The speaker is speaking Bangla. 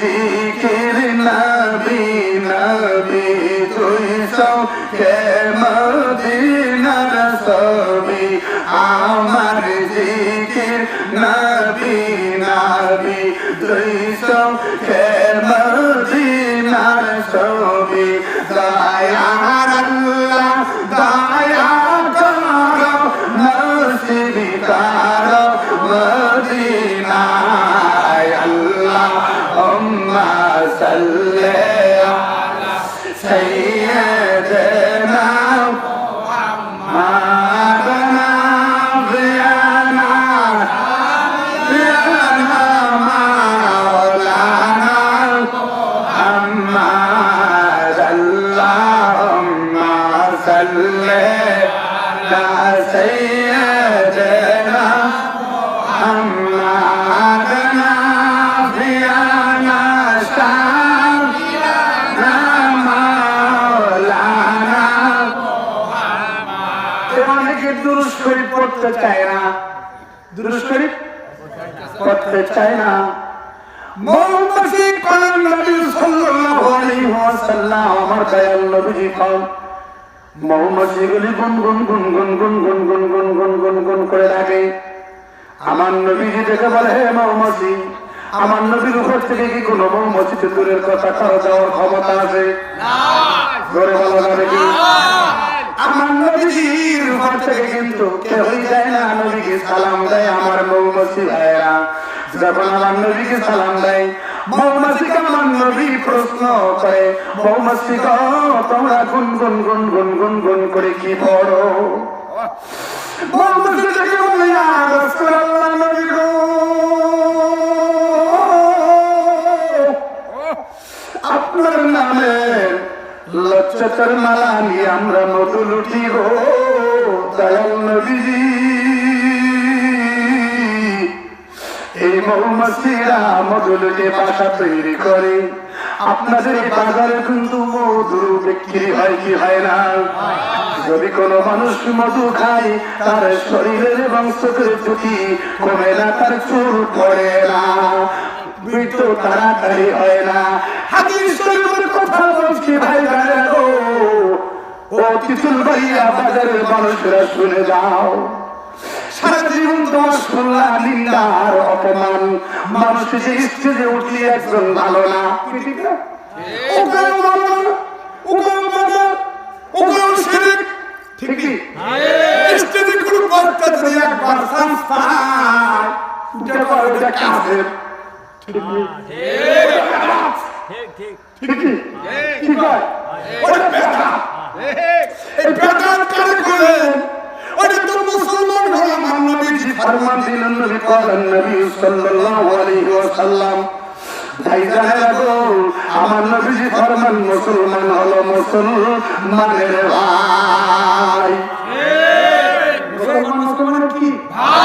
জিকির নবী নবী, তুই সব কে মদিনার সবই আমার জিকির নবী নবী, তুই সব কে মদিনার সবই দয়া صل على سيدنا محمد نبينا شافينا مولانا অনেকে দুরুস শরীফ পড়তে চায় না দুরুস শরীফ পড়তে চায় না মোহাম্মদী কলেন নবী সাল্লাল্লাহু আলাইহি ওয়াসাল্লাম আমার দয়াল নবীজি কন মৌমাছিগুলি গুনগুন গুনগুন গুনগুন গুনগুন গুনগুন গুন করে থাকে আমার নবীজি দেখে বলে হে মৌমাছি আমার নবীর উপর থেকে কি কোনো মৌমাছি দূরের কথা কারও যাওয়ার ক্ষমতা আছে ধরে বলা যাবে কি আমার নবীজির উপর থেকে কিন্তু কেউই যায় না নবীকে সালাম দেয় আমার মৌমাছি ভাইয়েরা যখন আমার নবীকে সালাম দেয় নবী প্রশ্ন করে মৌমাছি তোমরা গুন গুন গুন গুন গুন গুন করে কি পড়ো? মৌমাছি থেকে বলে "ইয়া রাসূলুল্লাহ নবী গো। আপনার নামে লচ্ছতের মালা নিয়ে আমরা মধু লুটি গো, দয়াল নবীজি। তৈরি করে। আপনাদের বাজারে কিন্তু মধু বিক্রি হয়, কি হয় না? যদি কোনো মানুষ মধু খায়, তার শরীরের এবং চোখের জ্যোতি কমে না, তার চুল পড়ে না। তাড়াতাড়ি হয় না। কথা বলছি, ভাই ও তিতুল ভাইয়া বাজারের মানুষরা শুনে যাও। সারা জীবন মানুষ কারে? ওটা মুসলমান হলাম আর নবীজি ফরমান দিলেন নবী কলেন নবী সাল্লাল্লাহু আলাইহি ওয়াসাল্লাম আমার নবীজি ফরমান মুসলমান হলো মুসলমানের ভাই। মুসলমান মুসলমানের কি? ভাই